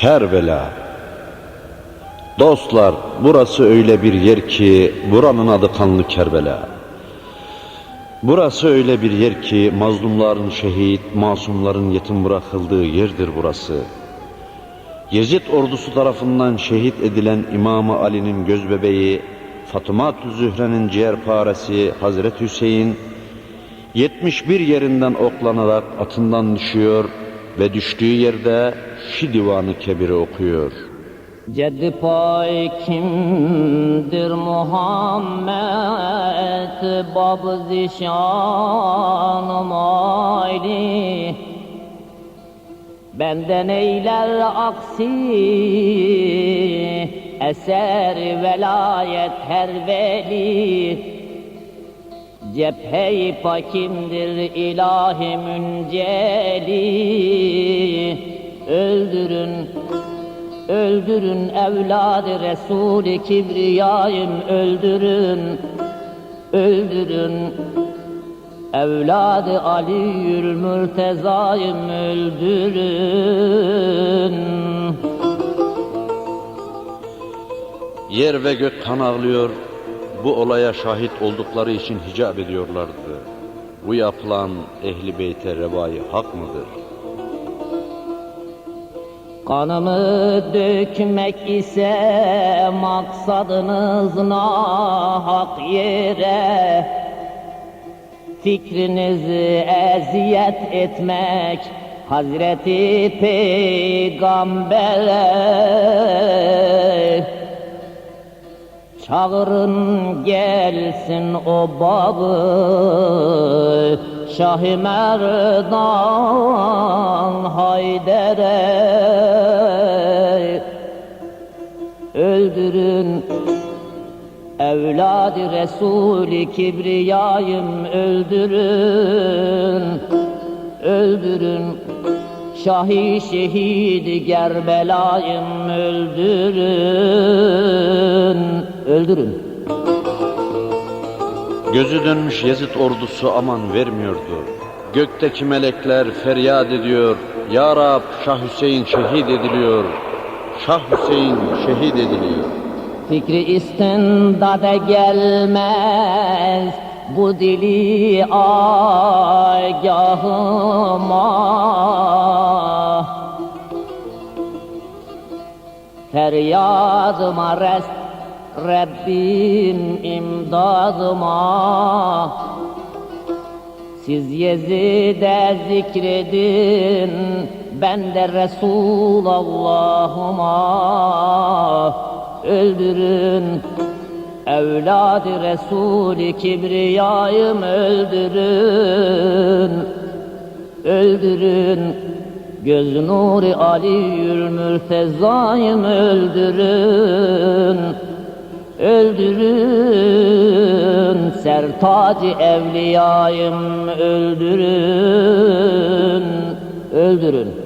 Kerbela. Dostlar, burası öyle bir yer ki buranın adı kanlı Kerbela. Burası öyle bir yer ki mazlumların şehit, masumların yetim bırakıldığı yerdir burası. Yezid ordusu tarafından şehit edilen İmam Ali'nin gözbebeği Fatıma-tü Zühre'nin ciğerparesi Hazreti Hüseyin 71 yerinden oklanarak atından düşüyor ve düştüğü yerde şu divanı kebiri okuyor. Ceddi pay kimdir Muhammed? Bab zişanım ayli Benden eyler aksi Eser velayet her veli Cephe-i pakimdir ilahi münceli. Öldürün Öldürün evladı Resul-i Kibriyayım öldürün Öldürün. Evladı Ali'ül Mürtezayım öldürün. Yer ve gök kan ağlıyor, bu olaya şahit oldukları için hicap ediyorlardı. Bu yapılan ehli beyte revayı hak mıdır? Kanımı dökmek ise maksadınız nahak yere Fikrinizi eziyet etmek Hazreti Peygamber'e Çağırın gelsin o babı Şah-ı Merdan Hayder'e. Öldürün Evladı Resul-i Kibriyayım öldürün Öldürün Şahi şehidi Gerbelayım öldürün Öldürün Gözü dönmüş Yezid ordusu aman vermiyordu. Gökteki melekler feryat ediyor. Ya Rab Şah Hüseyin şehit ediliyor. Şah Hüseyin şehit ediliyor. Fikri istindade gelmez bu dili agahıma Feryadıma rest Rabbim imdadıma. Siz Yezid'e zikredin Ben de Resulallah'ıma Öldürün Evladı Resul-i Kibriyayım öldürün? Öldürün Göz nuri Ali'ül Mürtezayım öldürün Öldürün. Sertac-ı Evliyayım öldürün Öldürün